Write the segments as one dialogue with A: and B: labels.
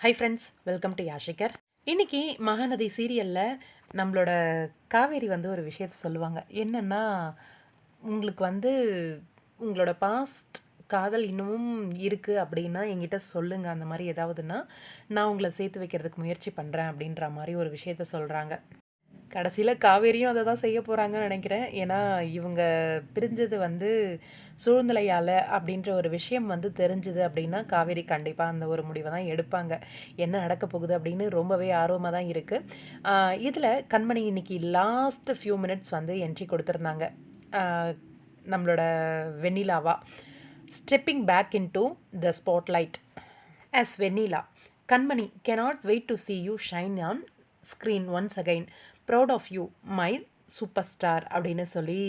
A: High friends welcome to யாஷிகர் இன்றைக்கி மகாநதி சீரியலில் நம்மளோட காவேரி வந்து ஒரு விஷயத்த சொல்லுவாங்க. என்னென்னா உங்களுக்கு வந்து உங்களோட பாஸ்ட் காதல் இன்னமும் இருக்குது அப்படின்னா என்கிட்ட சொல்லுங்கள் அந்த மாதிரி ஏதாவதுன்னா நான் உங்களை சேர்த்து வைக்கிறதுக்கு முயற்சி பண்ணுறேன் அப்படின்ற மாதிரி ஒரு விஷயத்த சொல்கிறாங்க கடைசியில் காவேரியும் அதை தான் செய்ய போகிறாங்கன்னு நினைக்கிறேன். ஏன்னா இவங்க பிரிஞ்சது வந்து சூழ்நிலையால் அப்படின்ற ஒரு விஷயம் வந்து தெரிஞ்சுது அப்படின்னா காவேரி கண்டிப்பாக அந்த ஒரு முடிவை தான் எடுப்பாங்க. என்ன நடக்க போகுது அப்படின்னு ரொம்பவே ஆர்வமாக தான் இருக்குது இதில் கண்மணி இன்னைக்கு லாஸ்ட் ஃபியூ மினிட்ஸ் வந்து என்ட்ரி கொடுத்துருந்தாங்க. நம்மளோட வெண்ணிலாவா. Stepping back into the spotlight as Vennila Kanmani cannot wait to see you shine on screen once again proud of you my super star அப்படின்னு சொல்லி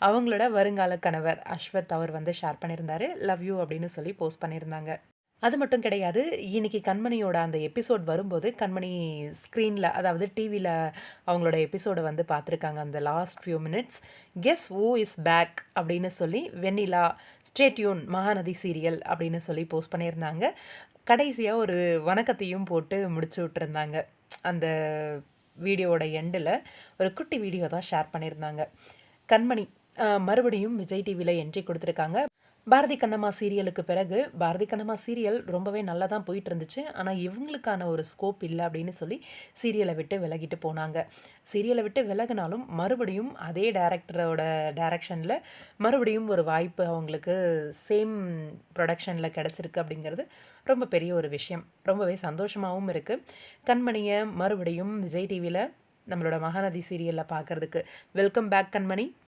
A: அவங்களோட வருங்கால கணவர் அஸ்வத் அவர் வந்து ஷேர் பண்ணியிருந்தாரு. லவ் யூ அப்படின்னு சொல்லி போஸ்ட் பண்ணியிருந்தாங்க. அது மட்டும் கிடையாது இன்னைக்கு கண்மணியோட அந்த எபிசோட் வரும்போது கண்மணி ஸ்க்ரீனில் அதாவது டிவியில் அவங்களோட எபிசோடை வந்து பார்த்துருக்காங்க. அந்த last few minutes guess who is back அப்படின்னு சொல்லி வெண்ணிலா ஸ்டேட்யூன் மகாநதி சீரியல் அப்படின்னு சொல்லி போஸ்ட் பண்ணியிருந்தாங்க. கடைசியாக ஒரு வணக்கத்தையும் போட்டு முடிச்சு விட்டுருந்தாங்க. அந்த வீடியோவோட எண்டில் ஒரு குட்டி வீடியோ தான் ஷேர் பண்ணியிருந்தாங்க. கண்மணி மறுபடியும் விஜய் டிவியில் என்ட்ரி கொடுத்துருக்காங்க. பாரதி கண்ணம்மா சீரியலுக்கு பிறகு பாரதி கண்ணம்மா சீரியல் ரொம்பவே நல்லா தான் போயிட்டு இருந்துச்சு ஆனால் இவங்களுக்கான ஒரு ஸ்கோப் இல்லை அப்படின்னு சொல்லி சீரியலை விட்டு விலகிட்டு போனாங்க. சீரியலை விட்டு விலகினாலும் மறுபடியும் அதே டேரக்டரோட டேரக்ஷனில் மறுபடியும் ஒரு வாய்ப்பு அவங்களுக்கு சேம் ப்ரொடக்ஷனில் கிடச்சிருக்கு அப்படிங்கிறது ரொம்ப பெரிய ஒரு விஷயம். ரொம்பவே சந்தோஷமாகவும் இருக்குது கண்மணியை மறுபடியும் விஜய் டிவியில் நம்மளோட மகாநதி சீரியலில் பார்க்கறதுக்கு வெல்கம் பேக் கண்மணி.